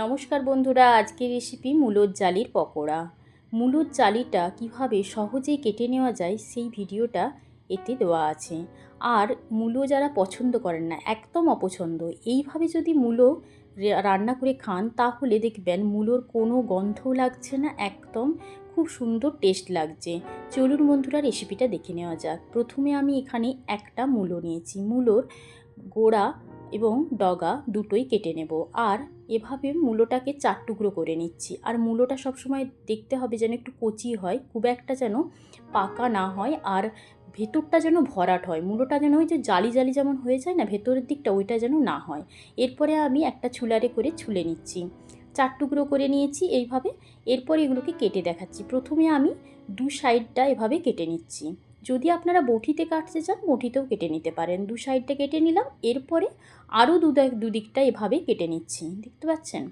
নমস্কার বন্ধুরা, আজকের রেসিপি মূলোর জালির পকোড়া। মূলোর জালিটা কীভাবে সহজেই কেটে নেওয়া যায় সেই ভিডিওটা এতে দেওয়া আছে। আর মূলো যারা পছন্দ করেন না, একদম অপছন্দ। এইভাবে যদি মূলো রান্না করে খান, তাহলে দেখবেন মূলোর কোনো গন্ধও লাগছে না, একদম খুব সুন্দর টেস্ট লাগছে। চলুন বন্ধুরা রেসিপিটা দেখে নেওয়া যাক। প্রথমে আমি এখানে একটা মূলো নিয়েছি। মূলোর গোড়া এবং ডগা দুটোই কেটে নেব। আর এভাবে মূলোটাকে চার টুকরো করে নিচ্ছি। আর মূলোটা সবসময় দেখতে হবে যেন একটু কচি হয়, খুব একটা যেন পাকা না হয় আর ভেতরটা যেন ভরাট হয়। মূলোটা যেন ওই যে জালি জালি যেমন হয়ে যায় না, ভেতরের দিকটা ওইটা যেন না হয়। এরপরে আমি একটা ছুলারে করে ছুলে নিচ্ছি। চার টুকরো করে নিয়েছি এইভাবে। এরপর এগুলোকে কেটে দেখাচ্ছি। প্রথমে আমি দু সাইডটা এভাবে কেটে নিচ্ছি। যদি আপনারা বটিতে কাটতে চান, বটিতেও কেটে নিতে পারেন। দু সাইডটা কেটে নিলাম, এরপরে আরও দুদিকটা এভাবে কেটে নিচ্ছি। দেখতে পাচ্ছেন?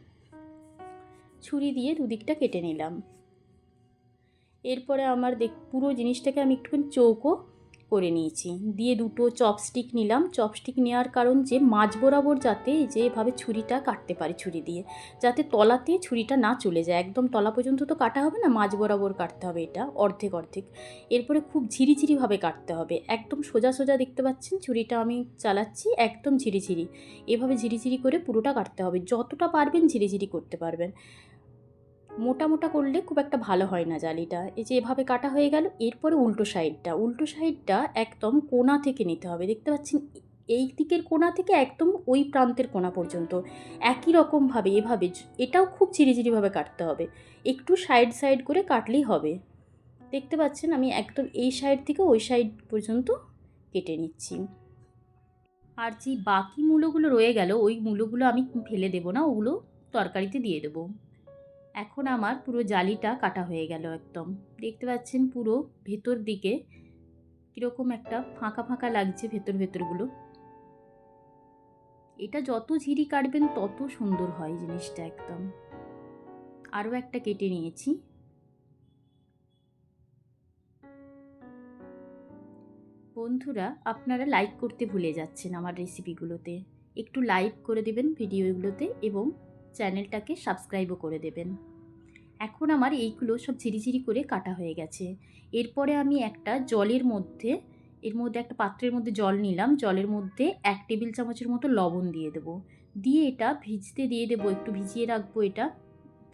ছুরি দিয়ে দুদিকটা কেটে নিলাম। এরপরে আমার দেখ, পুরো জিনিসটাকে আমি একটুখানি চৌকো করে নিয়েছি। দিয়ে দুটো চপস্টিক নিলাম। চপস্টিক নেওয়ার কারণ যে, মাছ বরাবর যাতে যে, এভাবে ছুরিটা কাটতে পারি ছুরি দিয়ে। যাতে তলাতে ছুরিটা না চলে যায়। একদম তলা পর্যন্ত তো কাটা হবে না, মাছ বরাবর কাটতে হবে এটা অর্ধেক অর্ধেক। এরপরে খুব ঝিরিঝিরিভাবে কাটতে হবে। একদম সোজা সোজা দেখতে পাচ্ছেন, ছুরিটা আমি চালাচ্ছি একদম ঝিরিঝিরি। এভাবে ঝিরিঝিরি করে পুরোটা কাটতে হবে। যতটা পারবেন ঝিরিঝিরি করতে পারবেন। মোটা মোটা করলে খুব একটা ভালো হয় না জালিটা। এই যে এভাবে কাটা হয়ে গেল, এরপরে উল্টো সাইডটা। উল্টো সাইডটা একদম কোনা থেকে নিতে হবে। দেখতে পাচ্ছেন, এই দিকের কোনা থেকে একদম ওই প্রান্তের কোনা পর্যন্ত। একই রকমভাবে, এভাবে এটাও খুব চিরিচিরিভাবে কাটতে হবে। একটু সাইড সাইড করে কাটলেই হবে। দেখতে পাচ্ছেন, আমি একদম এই সাইড থেকে ওই সাইড পর্যন্ত কেটে নিচ্ছি। আর যে বাকি মূলোগুলো রয়ে গেল, ওই মূলোগুলো আমি ফেলে দেবো না, ওগুলো তরকারিতে দিয়ে দেবো। এখন আমার পুরো জালিটা কাটা হয়ে গেল একদম। দেখতে পাচ্ছেন পুরো ভেতর দিকে কীরকম একটা ফাঁকা ফাঁকা লাগছে ভেতর ভেতরগুলো। এটা যত ঝিরি কাটবেন তত সুন্দর হয় জিনিসটা একদম। আরও একটা কেটে নিয়েছি। বন্ধুরা, আপনারা লাইক করতে ভুলে যাচ্ছেন আমার রেসিপিগুলোতে একটু লাইক করে দেবেন ভিডিওগুলোতে এবং চ্যানেলটাকে সাবস্ক্রাইবও করে দেবেন। এখন আমার এইগুলো সব ঝিরিঝিরি করে কাটা হয়ে গেছে। এরপরে আমি একটা জলের মধ্যে, এর মধ্যে একটা পাত্রের মধ্যে জল নিলাম। জলের মধ্যে এক টেবিল চামচের মতো লবণ দিয়ে দেবো। দিয়ে এটা ভিজতে দিয়ে দেবো, একটু ভিজিয়ে রাখব এটা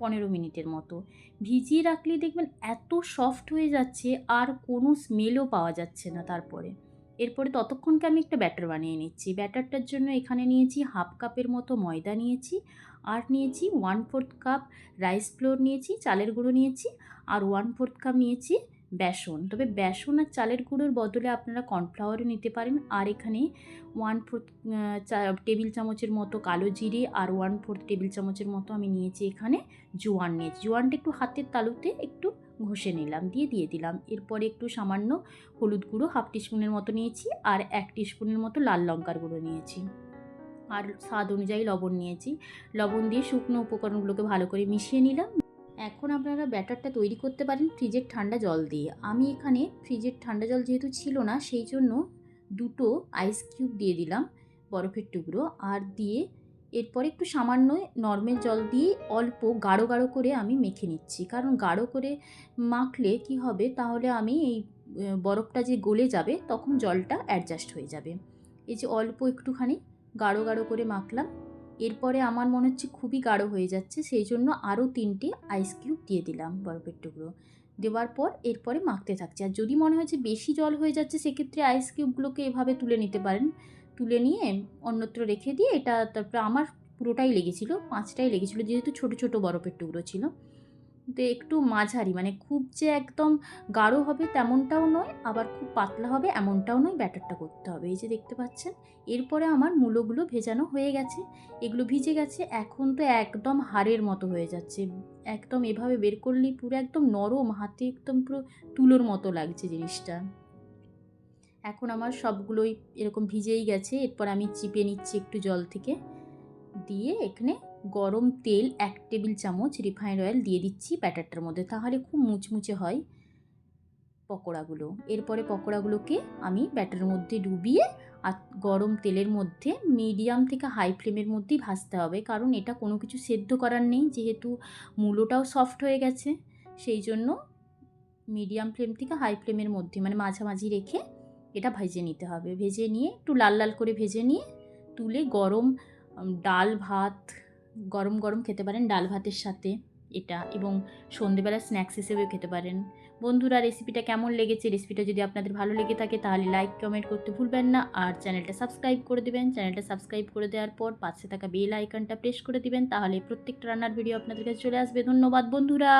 পনেরো মিনিটের মতো। ভিজিয়ে রাখলে দেখবেন এত সফট হয়ে যাচ্ছে, আর কোনো স্মেলও পাওয়া যাচ্ছে না তারপরে। এরপরে ততক্ষণকে আমি একটা ব্যাটার বানিয়ে নিচ্ছি। ব্যাটারটার জন্য এখানে নিয়েছি হাফ কাপের মতো ময়দা নিয়েছি, আর নিয়েছি one fourth cup rice flour নিয়েছি, চালের গুঁড়ো নিয়েছি, আর ওয়ান ফোর্থ কাপ নিয়েছি বেসন। তবে বেসন আর চালের গুঁড়োর বদলে আপনারা কর্নফ্লাওয়ারও নিতে পারেন। আর এখানে ওয়ান ফোর্থ টেবিল চামচের মতো কালো জিরে আর ওয়ান ফোর্থ টেবিল চামচের মতো আমি নিয়েছি এখানে জোয়ান নিয়েছি জোয়ানটা একটু হাতের তালুতে একটু ঘষে নিলাম, দিয়ে দিয়ে দিলাম। এরপরে একটু সামান্য হলুদ গুঁড়ো হাফ টিস্পুনের মতো নিয়েছি আর এক টিস্পুনের মতো লাল লঙ্কার গুঁড়ো নিয়েছি। আর স্বাদ অনুযায়ী লবণ নিয়েছি। লবণ দিয়ে শুকনো উপকরণগুলোকে ভালো করে মিশিয়ে নিলাম। এখন আপনারা ব্যাটারটা তৈরি করতে পারেন ফ্রিজের ঠান্ডা জল দিয়ে। আমি এখানে ফ্রিজের ঠান্ডা জল যেহেতু ছিল না, সেই জন্য দুটো আইস কিউব দিয়ে দিলাম বরফের টুকরো আর দিয়ে এরপরে একটু সামান্য নর্মাল জল দিয়ে অল্প গাঢ় গাঢ় করে আমি মেখে নিচ্ছি। কারণ গাঢ় করে মাখলে কি হবে? তাহলে আমি এই বরফটা যে গলে যাবে তখন জলটা অ্যাডজাস্ট হয়ে যাবে। এই যে অল্প একটুখানি গাঢ় গাঢ় করে মাখলাম। এরপরে আমার মনে হচ্ছে খুবই গাঢ় হয়ে যাচ্ছে, সেই জন্য আরও তিনটে আইস কিউব দিয়ে দিলাম বরফের টুকরো। দেওয়ার পর এরপরে মাখতে থাকছে। আর যদি মনে হয় যে বেশি জল হয়ে যাচ্ছে, সেক্ষেত্রে আইস কিউবগুলোকে এভাবে তুলে নিতে পারেন। তুলে নিয়ে অন্যত্র রেখে দিয়ে এটা তারপরে আমার পুরোটাই লেগেছিলো, পাঁচটাই লেগেছিলো, যেহেতু ছোটো ছোটো বরফের টুকরো ছিল। তো একটু মাঝারি মানে খুব যে একদম গাঢ় হবে তেমনটাও নয়, আবার খুব পাতলা হবে এমনটাও নয়, ব্যাটারটা করতে হবে। এই যে দেখতে পাচ্ছেন, এরপরে আমার মূলোগুলো ভেজানো হয়ে গেছে, এগুলো ভিজে গেছে, এখন তো একদম হাড়ের মতো হয়ে যাচ্ছে। একদম এভাবে বের করলেই পুরো একদম নরম, হাতে একদম পুরো তুলোর মতো লাগছে জিনিসটা। এখন আমার সবগুলোই এরকম ভিজেই গেছে, এরপর আমি চিপে নিচ্ছি একটু জল থেকে। দিয়ে এখানে গরম তেল এক টেবিল চামচ রিফাইন্ড অয়েল দিয়ে দিচ্ছি ব্যাটারটার মধ্যে। তাহলে খুব মুচমুচে হয় পকোড়াগুলো। এরপরে পকোড়াগুলোকে আমি ব্যাটারের মধ্যে ডুবিয়ে আর গরম তেলের মধ্যে মিডিয়াম থেকে হাই ফ্লেমের মধ্যেই ভাজতে হবে। কারণ এটা কোনো কিছু সেদ্ধ করার নেই, যেহেতু মূলোটাও সফট হয়ে গেছে। সেই জন্য মিডিয়াম ফ্লেম থেকে হাই ফ্লেমের মধ্যে মানে মাঝামাঝি রেখে এটা ভেজে নিতে হবে। ভেজে নিয়ে একটু লাল লাল করে ভেজে নিয়ে তুলে গরম ডাল ভাত, গরম গরম খেতে পারেন ডাল ভাতের সাথে এটা এবং সন্ধেবেলা স্ন্যাক্স হিসেবেও খেতে পারেন। বন্ধুরা রেসিপিটা কেমন লেগেছে? রেসিপিটা যদি আপনাদের ভালো লেগে থাকে তাহলে লাইক কমেন্ট করতে ভুলবেন না। আর চ্যানেলটা সাবস্ক্রাইব করে দেবেন। চ্যানেলটা সাবস্ক্রাইব করে দেওয়ার পর পাশে থাকা বেল আইকনটা প্রেস করে দিবেন। তাহলে প্রত্যেকটা রান্নার ভিডিও আপনাদের কাছে চলে আসবে। ধন্যবাদ, বন্ধুরা!